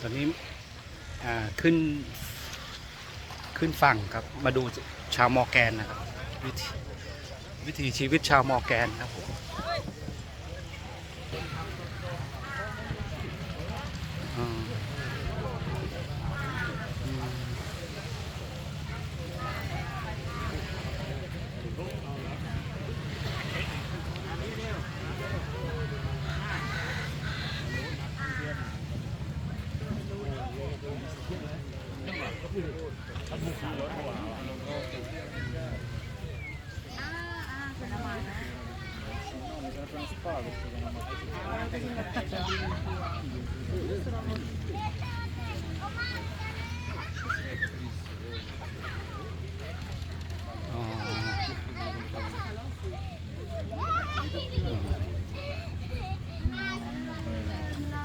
ตอนนี้ขึ้นขึ้นฝั่งครับ มาดูชาวมอแกนนะครับ วิถีวิถีชีวิตชาวมอแกนครับผมอ่า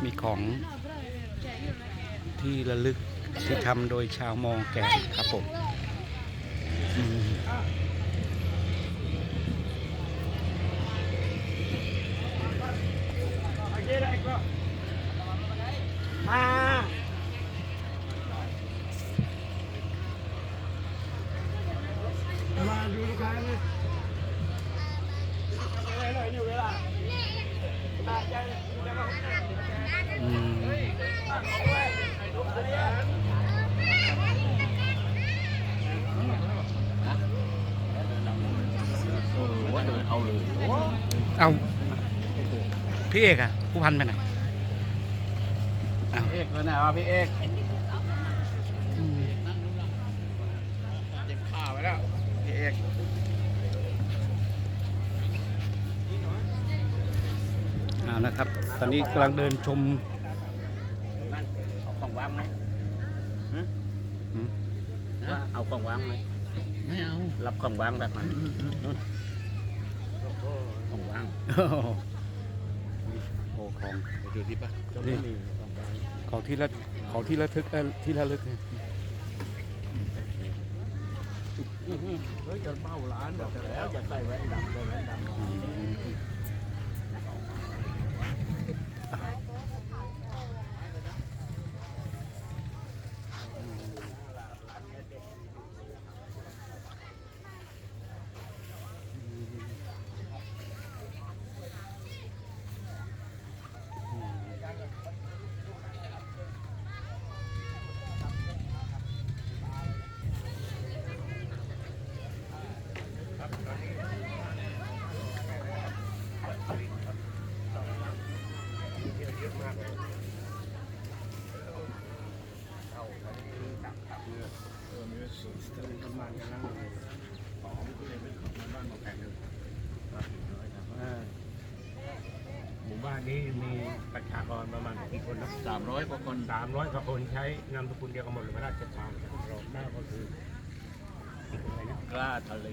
มีของที่ระลึก ที่ทำโดยชาวมอร์แกนครับผมอืม มาดูลูกค้า เลยอืมเอาเลยเอาพี่เอกอะผู้พันไปไหนอ้าวเอกเลยนะว่าพี่เอกเจ็บขาไปแล้วพี่เอกเอานะครับ ตอนนี้กำลังเดินชมนั่นเอาของวางไหมฮะหืมว่าเอาของวางไหมไม่เอารับของวางแบบนั้นนู่น ของวางโอ้โหโอ้ของดูที่ปะนี่ของที่ละของที่ระทึกเอ่อที่ระลึกเนี่ยเฮ้ยจะเป้าร้านแบบแล้วจะใส่แว่นดำใส่แว่นดำ อืมอ่าหมู่บ้านนี้มีประชากรประมาณกี่คนครับสามร้อยกว่าคนสามร้อยกว่าคนใช้นามสกุลเดียวกันหมดเลยพระราชทานรอบหน้าก็คืออะไรนะกล้าทะเล